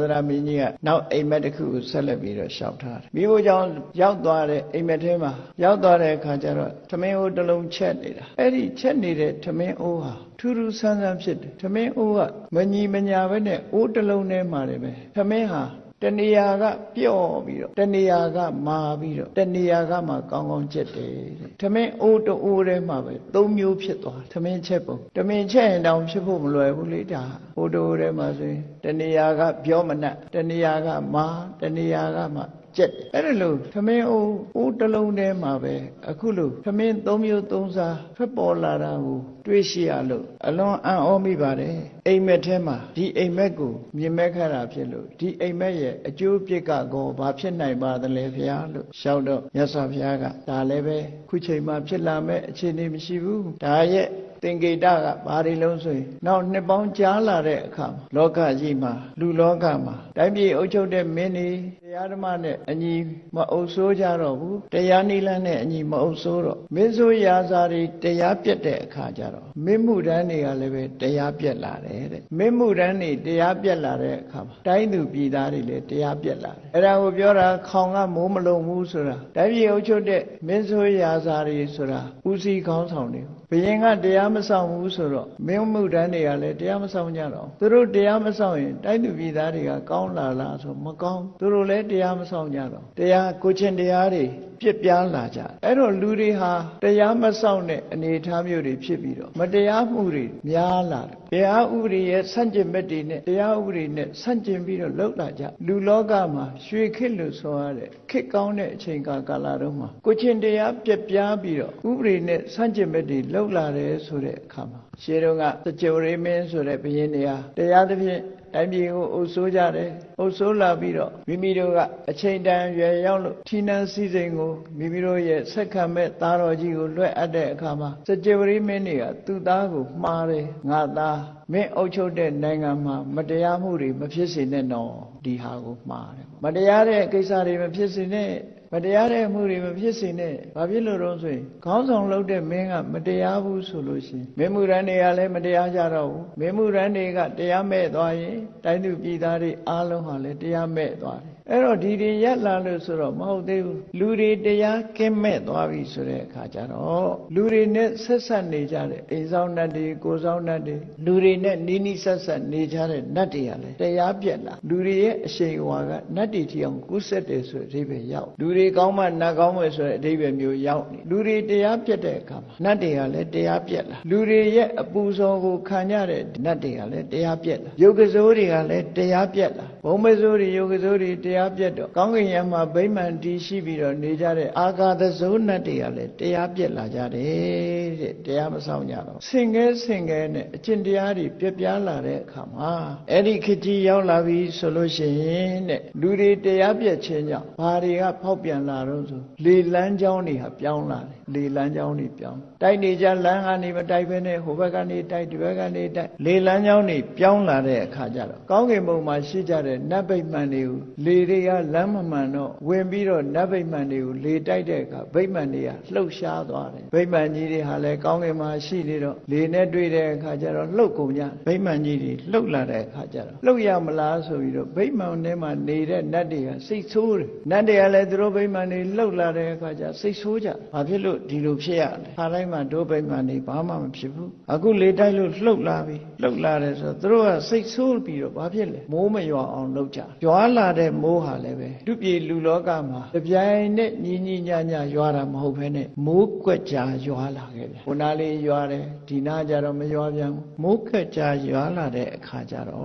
သရမင်းကြီးကနောက်အိမ်မက်တစ်ခုကိုဆက်လက်ပြီးတော့ရှောက်ထားတယ်မိဖို့ကြောင့်ရောက်သွားတဲ့အိမ်မက်ထဲမှာရောက်သွားတဲ့အခါကျတော့သမင်းအိုးတစ်လုံးချက်နေတာအဲ့ဒီချက်နေတဲ့သမင်းအိုးဟာထူးထူးဆန်းဆန်းဖြစ်တယ်သမင်းအိုးကမညီမညာပဲနဲ့အိုးတစ်လုံးထဲမှာလည်းပဲသမင်းဟာ တဏှာကပျော့ပြီးတော့တဏှာကမာပြီးတော့တဏှာကမှကောင်းကောင်းချက်တယ်တဲ့။သမင်းအိုးတိုးထဲမှာပဲသုံးမျိုးဖြစ်သွား။သမင်းချက်ပုံ။သမင်းချက်ရင်တောင်ဖြစ်ဖို့မလွယ်ဘူးလေဒါ။အိုးတိုးထဲမှာဆိုရင်တဏှာကပြောမနှက်တဏှာကမာတဏှာကမှ ကျက်တယ်အဲ့ဒါလို့သမင်းအိုးအိုးတစ်လုံးထဲမှာပဲအခုလို့သမင်းသုံးမျိုးသုံးစားထွက်ပေါ်လာတာကိုတွေးရှိရလို့အလွန်အံ့ဩမိပါတယ်အိမ်မက်ထဲမှာဒီအိမ်မက်ကိုမြင်မဲ့ခါတာဖြစ်လို့ဒီအိမ်မက်ရဲ့အကျိုးပြစ်ကကောဘာဖြစ်နိုင်ပါသလဲဖျားလို့ရှောက်တော့မြတ်စွာဘုရားကဒါလည်းပဲခုချိန်မှဖြစ်လာမဲ့အခြေအနေမရှိဘူးဒါရဲ့ သင်္ကေတကဘာတွေလုံးဆိုရင်နောက်နှစ်ပေါင်းကြာလာတဲ့အခါမှာလောကကြီးမှာလူလောကမှာတိုင်းပြည်အုပ်ချုပ်တဲ့မင်းတွေတရားဓမ္မနဲ့အညီမအုပ်ဆိုးကြတော့ဘူးတရားနိလန်းနဲ့အညီမအုပ်ဆိုးတော့မင်းဆိုရာဇာတွေတရားပြတ်တဲ့အခါကျတော့မင်းမှုတန်းတွေကလည်းပဲတရားပြတ်လာတယ်တဲ့မင်းမှုတန်းတွေတရားပြတ်လာတဲ့အခါမှာတိုင်းသူပြည်သားတွေလည်းတရားပြတ်လာတယ်အဲ့ဒါကိုပြောတာခေါင်ကမိုးမလုံဘူးဆိုတာတိုင်းပြည်အုပ်ချုပ်တဲ့မင်းဆိုရာဇာတွေဆိုတာဦးစီးခေါင်းဆောင်တွေဘုရင်ကတရားမဆောင်ဘူးဆိုတော့မင်းမှုတန်းတွေကလည်းတရားမဆောင်ကြတော့သူတို့တရားမဆောင်ရင်တိုင်းသူပြည်သားတွေကကောင်းလာလားဆိုမကောင်းသူတို့လည်းတရားမဆောင်ကြတော့တရားကိုချင်းတရားတွေပြစ်ပြားလာကြအဲ့တော့လူတွေဟာတရားမဆောင်တဲ့အနေအထားမျိုးတွေဖြစ်ပြီးတော့မတရားမှုတွေများလာတယ်တရားဥပဒေရဲ့ဆန့်ကျင်ဘက်တွေနဲ့တရားဥပဒေနဲ့ဆန့်ကျင်ပြီးတော့လှုပ်လာကြလူလောကမှာရွှေခေတ်လို့ဆိုရတဲ့ခေတ်ကောင်းတဲ့အချိန်ကာကာလတုန်းမှာကိုချင်းတရားပြက်ပြားပြီးတော့ဥပဒေနဲ့ဆန့်ကျင်ဘက်တွေလှုပ်လာတယ်ဆိုတဲ့အခါမှာရှေးတုန်းကသကြိုရိမင်းဆိုတဲ့ဘုရင်တရားတရားသဖြင့် တိုင်းပြည်ကိုအုပ်ဆိုးကြတယ်အုပ်ဆိုးလာပြီးတော့မိမိတို့ကအချိန်တန်ရွယ်ရောက်လို့ဌိနန်းစည်းစိမ်ကိုမိမိတို့ရဲ့ဆက်ခံမဲ့သားတော်ကြီးကိုလွှဲအပ်တဲ့အခါမှာစကြဝဠာမင်းတွေကသူ့သားကိုမှားတယ်ငါသားမင်းအုပ်ချုပ်တဲ့နိုင်ငံမှာမတရားမှုတွေမဖြစ်စေနဲ့နော်ဒီဟာကိုမှားတယ်မတရားတဲ့ကိစ္စတွေမဖြစ်စေနဲ့မ တရားတဲ့အမှုတွေမဖြစ်စေနဲ့ဘာဖြစ်လို့တော့ဆိုရင်ခေါင်းဆောင်လုပ်တဲ့မင်းကမတရားဘူးဆိုလို့ရှိရင်မင်းမှုရန်တွေကလည်းမတရားကြတော့ဘူးမင်းမှုရန်တွေကတရားမဲ့သွားရင်တိုင်းသူပြည်သားတွေအားလုံးဟာလည်းတရားမဲ့သွားတယ် အဲ့တော့ဒီတွေရက်လာလို့ဆိုတော့မဟုတ်သေးဘူးလူတွေတရားကင်းမဲ့သွားပြီဆိုတဲ့အခါကျတော့လူတွေနဲ့ဆက်ဆက်နေကြတဲ့အိမ်ဆောင်နတ်တွေကိုယ်ဆောင်နတ်တွေလူတွေနဲ့နီးနီးဆက်ဆက်နေကြတဲ့နတ်တွေကလည်းတရားပြက်လာလူတွေရဲ့အရှိန်အဝါကနတ်တွေထီအောင်ကူးဆက်တယ်ဆိုတဲ့အဓိပ္ပာယ်ရောက်လူတွေကောင်းမှနတ်ကောင်းမယ်ဆိုတဲ့အဓိပ္ပာယ်မျိုးရောက်နေလူတွေတရားပြက်တဲ့အခါမှာနတ်တွေကလည်းတရားပြက်လာလူတွေရဲ့အပူဆောင်ကိုခံကြတဲ့နတ်တွေကလည်းတရားပြက်လာယုတ်ကစိုးတွေကလည်းတရားပြက်လာဘုံမစိုးတွေယုတ်ကစိုးတွေတရားပြက်တော့ကောင်းကင်ယံမှာဗိမာန်တည်ရှိပြီးတော့နေကြတဲ့အာဂါသဇုနတ်တွေကလည်းတရားပြက်လာကြတယ်တဲ့တရားမဆောင်ကြတော့ဆင်ငယ်ဆင်ငယ်နဲ့အကျင့်တရားတွေပြက်ပြားလာတဲ့အခါမှာအဲ့ဒီခေတ်ကြီးရောက်လာပြီဆိုလို့ရှိရင်တဲ့လူတွေတရားပြက်ခြင်းကြောင့်ဘာတွေကဖောက်ပြန်လာတော့ဆိုလေလန်းကြောင်းတွေဟာပြောင်းလာတယ်လေလန်းကြောင်းတွေပြောင်းတိုက်နေကြလမ်းကနေမတိုက်ဘဲနဲ့ဟိုဘက်ကနေတိုက်ဒီဘက်ကနေတိုက်လေလန်းကြောင်းတွေပြောင်းလာတဲ့အခါကျတော့ကောင်းကင်ဘုံမှာရှိကြတဲ့နတ်ဗိမာန်တွေကိုလေတွေကလမ်းမမှန်တော့ဝင်ပြီးတော့နတ်ဗိမာန်တွေကိုလေတိုက်တဲ့အခါဗိမာန်တွေကလှုပ်ရှားသွားတယ်ဗိမာန်ကြီးတွေဟာလည်းကောင်းကင်မှာရှိနေတော့လေနဲ့တွေ့တဲ့အခါကျတော့လှုပ်ကုန်ကြဗိမာန်ကြီးတွေလှုပ်လာတဲ့အခါကျတော့လှုပ်ရမလားဆိုပြီးတော့ဗိမာန်ထဲမှာနေတဲ့နတ်တွေကစိတ်ဆိုးတယ်နတ်တွေကလည်းသူတို့ဗိမာန်တွေလှုပ်လာတဲ့အခါကျစိတ်ဆိုးကြဘာဖြစ်လို့ဒီလိုဖြစ်ရလဲခါတိုင်းမှာတို့ဗိမာန်တွေဘာမှမဖြစ်ဘူးအခုလေတိုက်လို့လှုပ်လာပြီလှုပ်လာတယ်ဆိုတော့သူတို့ကစိတ်ဆိုးပြီးတော့ဘာဖြစ်လဲမိုးမရွာအောင်လှုပ်ကြရွာလာတဲ့မိုးဟာလည်းပဲသူပြေလူလောကမှာတပြိုင်နဲ့ညီညီညာညာရွာတာမဟုတ်ဘဲနဲ့မိုးကွက်ကြာရွာလာခဲ့ဗျခုနလေးရွာတယ်ဒီနာကြတော့မရွာပြန်ဘူးမိုးကွက်ကြာရွာလာတဲ့အခါကျတော့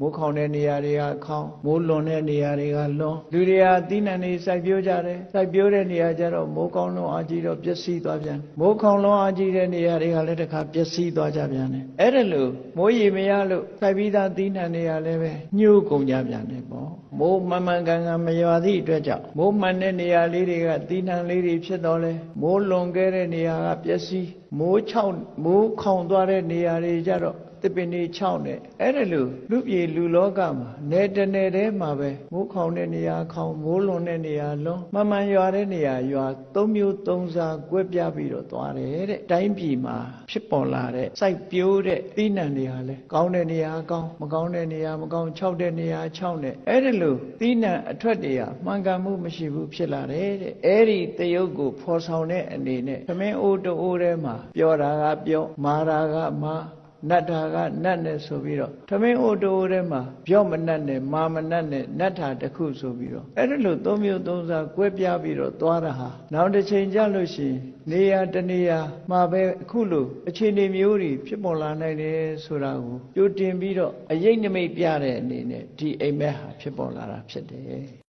မိုးခေါင်တဲ့နေရာတွေကခေါင်မိုးလွန်တဲ့နေရာတွေကလွန်လူတွေကသီးနှံတွေစိုက်ပျိုးကြတယ်စိုက်ပျိုးတဲ့နေရာကျတော့မိုးကောင်းလွန်အားကြီးတော့ပျက်စီးသွားပြန်မိုးခေါင်လွန်အားကြီးတဲ့နေရာတွေကလည်းတစ်ခါပျက်စီးသွားကြပြန်တယ်အဲ့ဒါလို့မိုးရေမရလို့စိုက်ပြီးသားသီးနှံတွေကလည်းပဲညှိုးကုန်ကြပြန်တယ်ပေါ့မိုးမှန်မှန်ကန်ကန်မရွာသည့်အတွက်ကြောင့်မိုးမှန်တဲ့နေရာလေးတွေကသီးနှံလေးတွေဖြစ်တော့လဲမိုးလွန်ခဲ့တဲ့နေရာကပျက်စီးမိုးချောက်မိုးခေါင်သွားတဲ့နေရာတွေကြတော့ တစ်ပင်တွေ6နဲ့အဲ့ဒါလို့လူပြေလူလောကမှာနယ်တနယ်ထဲမှာပဲမိုးခေါင်တဲ့နေရာခေါင်မိုးလွန်တဲ့နေရာလွန်မမှန်ရွာတဲ့နေရာရွာသုံးမျိုးသုံးစားကွဲပြားပြီးတော့သွားတယ်တဲ့တိုင်းပြည်မှာဖြစ်ပေါ်လာတဲ့စိုက်ပျိုးတဲ့သီးနှံတွေဟာလဲကောင်းတဲ့နေရာကောင်းမကောင်းတဲ့နေရာမကောင်း6တဲ့နေရာ6နဲ့အဲ့ဒါလို့သီးနှံအထွက်တွေကမှန်ကန်မှုမရှိဘူးဖြစ်လာတယ်တဲ့အဲ့ဒီတယုတ်ကိုဖော်ဆောင်တဲ့အနေနဲ့သမင်းအိုးတိုးထဲမှာပြောတာကပြောမာတာကမာ နတ်တာကနတ်နဲ့ဆိုပြီးတော့သမင်းအိုတိုးထဲမှာပြောမနတ်နဲ့မာမနတ်နဲ့နတ်တာတစ်ခုဆိုပြီးတော့အဲ့ဒါလို့သုံးမျိုးသုံးစားကွဲပြားပြီးတော့သွားတာဟာနောက်တစ်ချိန်ကြလို့ရှိရင်နေရာတနေရာမှာပဲအခုလိုအခြေအနေမျိုးတွေဖြစ်ပေါ်လာနိုင်တယ်ဆိုတာကိုကြိုတင်ပြီးတော့အရေးနိမိတ်ပြတဲ့အနေနဲ့ဒီအိမ်မက်ဟာဖြစ်ပေါ်လာတာဖြစ်တယ်